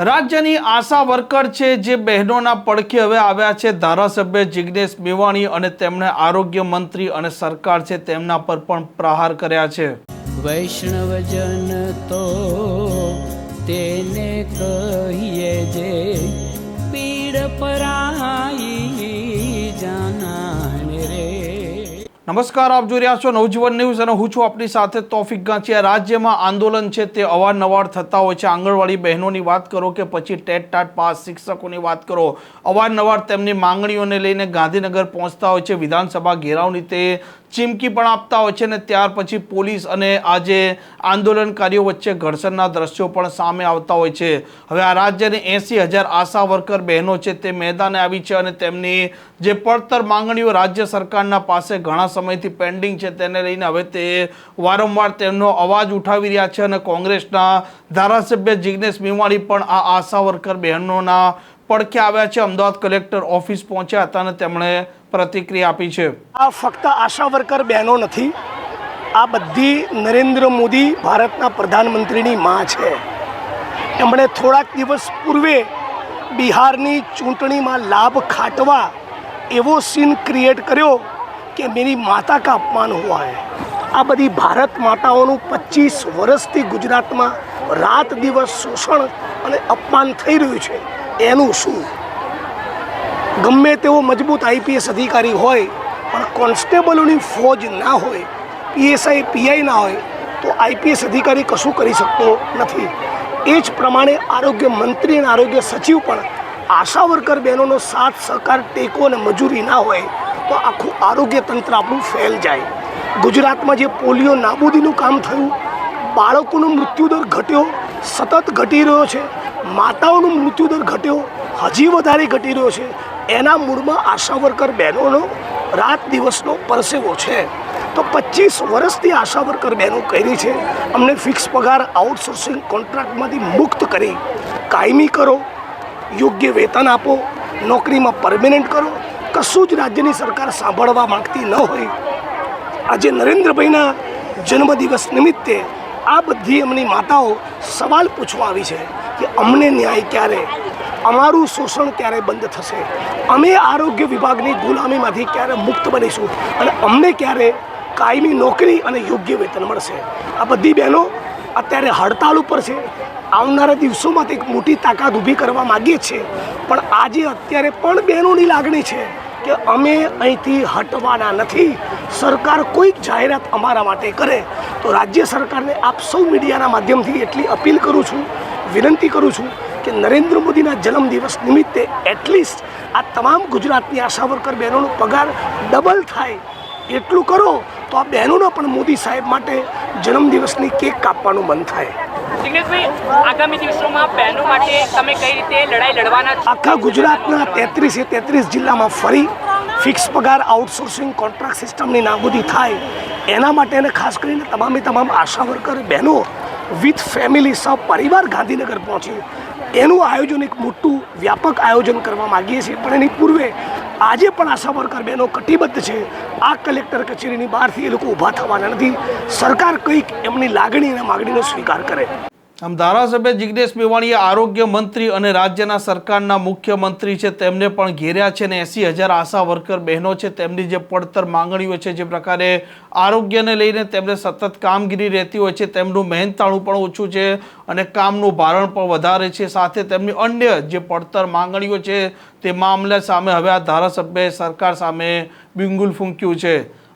રાજ્યની આશા વર્કર છે જે બહેનોના પડખે હવે આવ્યા છે. ધારાસભ્ય જિગ્નેશ મેવાણી અને તેમણે આરોગ્ય મંત્રી અને સરકાર છે તેમના પર પણ પ્રહાર કર્યા છે. વૈષ્ણવજન તો તેને કહીએ જે પીડ પરાઈ નમસ્કાર, આપ જોઈ રહ્યા છો નવજીવન ન્યૂઝ અને હું છું આપની સાથે તોફિક ગાંચિયા રાજ્યમાં આંદોલન છે તે અવારનવાર થતા હોય છે. આંગણવાડી બહેનોની વાત કરો કે પછી ટેટ ટાટ પાસ શિક્ષકોની વાત કરો, અવારનવાર તેમની માંગણીઓને લઈને ગાંધીનગર પહોંચતા હોય છે. વિધાનસભા ઘેરાવની તે ચીમકી પણ આપતા હોય છે અને ત્યાર પછી પોલીસ અને આજે આંદોલનકારીઓ વચ્ચે ઘર્ષણના દ્રશ્યો પણ સામે આવતા હોય છે. હવે આ રાજ્યની એંસી હજાર આશા વર્કર બહેનો છે તે મેદાને આવી છે અને તેમની જે પડતર માંગણીઓ રાજ્ય સરકારના પાસે ઘણા સમયથી પેન્ડિંગ છે તેને લઈને હવે તે વારંવાર તેમનો અવાજ ઉઠાવી રહ્યા છે અને કોંગ્રેસના ધારાસભ્ય જિગ્નેશ મેવાણી પણ આ આશા વર્કર બહેનોના પડખે આવ્યા છે. અમદાવાદ કલેક્ટર ઓફિસ પહોંચ્યા હતા અને તેમણે પ્રતિક્રિયા આપી છે. આ ફક્ત આશા વર્કર બહેનો નથી, આ બધી નરેન્દ્ર મોદી ભારતના પ્રધાનમંત્રીની માં છે. એમણે થોડાક દિવસ પૂર્વે બિહારની ચૂંટણીમાં લાભ ખાટવા એવો સીન ક્રિએટ કર્યો કે મેરી માતા કા અપમાન હુઆ આ બધી ભારત માતાઓનું પચીસ વર્ષથી ગુજરાતમાં રાત દિવસ શોષણ અને અપમાન થઈ રહ્યું છે. એનું શું? ગમે તેવો મજબૂત આઈપીએસ અધિકારી હોય, પણ કોન્સ્ટેબલોની ફોજ ના હોય, પીએસઆઈ, પીઆઈ ના હોય, તો આઈપીએસ અધિકારી કશું કરી શકતો નથી. એ જ પ્રમાણે આરોગ્ય મંત્રી અને આરોગ્ય સચિવ પણ આશા વર્કર બહેનોનો સાથ, સહકાર, ટેકો અને મજૂરી ના હોય, તો આખું આરોગ્ય તંત્ર આપણું ફેલ જાય. ગુજરાતમાં જે પોલિયો નાબૂદીનું કામ થયું, બાળકોનો મૃત્યુદર ઘટ્યો, સતત ઘટી રહ્યો છે, માતાઓનો મૃત્યુદર ઘટ્યો, હજી વધારે ઘટી રહ્યો છે એના મૂળમાં આશા વર્કર બહેનોનો રાત દિવસનો પરસેવો છે. તો પચીસ વર્ષથી આશા વર્કર બહેનો કરી છે. અમને ફિક્સ પગાર આઉટસોર્સિંગ કોન્ટ્રાક્ટમાંથી મુક્ત કરી. કાયમી કરો, યોગ્ય વેતન આપો, નોકરીમાં પરમેનન્ટ કરો. કશું જ રાજ્યની સરકાર સાંભળવા માંગતી ન હોય. આજે નરેન્દ્રભાઈના જન્મદિવસ નિમિત્તે આ બધી એમની માતાઓ સવાલ પૂછવા આવી છે કે અમને ન્યાય ક્યારે અમારું શોષણ ક્યારે બંધ થશે? અમે આરોગ્ય વિભાગની ગુલામીમાંથી ક્યારે મુક્ત બનીશું? અને અમને ક્યારે કાયમી નોકરી અને યોગ્ય વેતન મળશે? આ બધી બહેનો અત્યારે હડતાલ ઉપર છે. આવનારા દિવસોમાં એક મોટી તાકાત ઊભી કરવા માગીએ છીએ. પણ આજે અત્યારે પણ બહેનોની લાગણી છે કે અમે અહીંથી હટવાના નથી. સરકાર કોઈક જાહેરાત અમારા માટે કરે. તો રાજ્ય સરકારને આપ સૌ મીડિયાના માધ્યમથી એટલી અપીલ કરું છું, વિનંતી કરું છું કે નરેન્દ્ર મોદીના જન્મદિવસ નિમિત્તે એટલીસ્ટ આ તમામ ગુજરાતની આશા વર્કર બહેનોનો પગાર ડબલ થાય. એટલું કરો તો આ બહેનોનો પણ મોદી સાહેબ માટે જન્મદિવસની કેક કાપવાનું મન થાય. આગામી દિવસોમાં બહેનો માટે તમે કઈ રીતે લડાઈ લડવાના આખા ગુજરાતના તેત્રીસે તેત્રીસ જિલ્લામાં ફરી ફિક્સ પગાર આઉટસોર્સિંગ કોન્ટ્રાક્ટ સિસ્ટમની નાબૂદી થાય. એના માટે અને ખાસ કરીને તમામે તમામ આશા વર્કર બહેનો વિથ ફેમિલી સહ પરિવાર ગાંધીનગર પહોંચી એનું આયોજન એક મોટું વ્યાપક આયોજન કરવા માગીએ છીએ. પણ એની પૂર્વે આજે પણ આશા વર્કર બહેનો કટિબદ્ધ છે. આ કલેક્ટર કચેરીની બહારથી એ લોકો ઊભા થવાના નથી. સરકાર કંઈક એમની લાગણી અને માગણીનો સ્વીકાર કરે. આમ ધારાસભ્ય જિગ્નેશ મેવાણીએ આરોગ્ય મંત્રી અને રાજ્યના સરકારના મુખ્યમંત્રી છે તેમને પણ ઘેર્યા છે ને એંસી હજાર આશા વર્કર બહેનો છે તેમની જે પડતર માંગણીઓ છે જે પ્રકારે આરોગ્યને લઈને તેમને સતત કામગીરી રહેતી હોય છે, તેમનું મહેનતાણું પણ ઓછું છે અને કામનું ભારણ પણ વધારે છે. સાથે તેમની અન્ય જે પડતર માંગણીઓ છે તે મામલે સામે હવે આ ધારાસભ્યએ સરકાર સામે બિંગુલ ફૂંક્યું છે.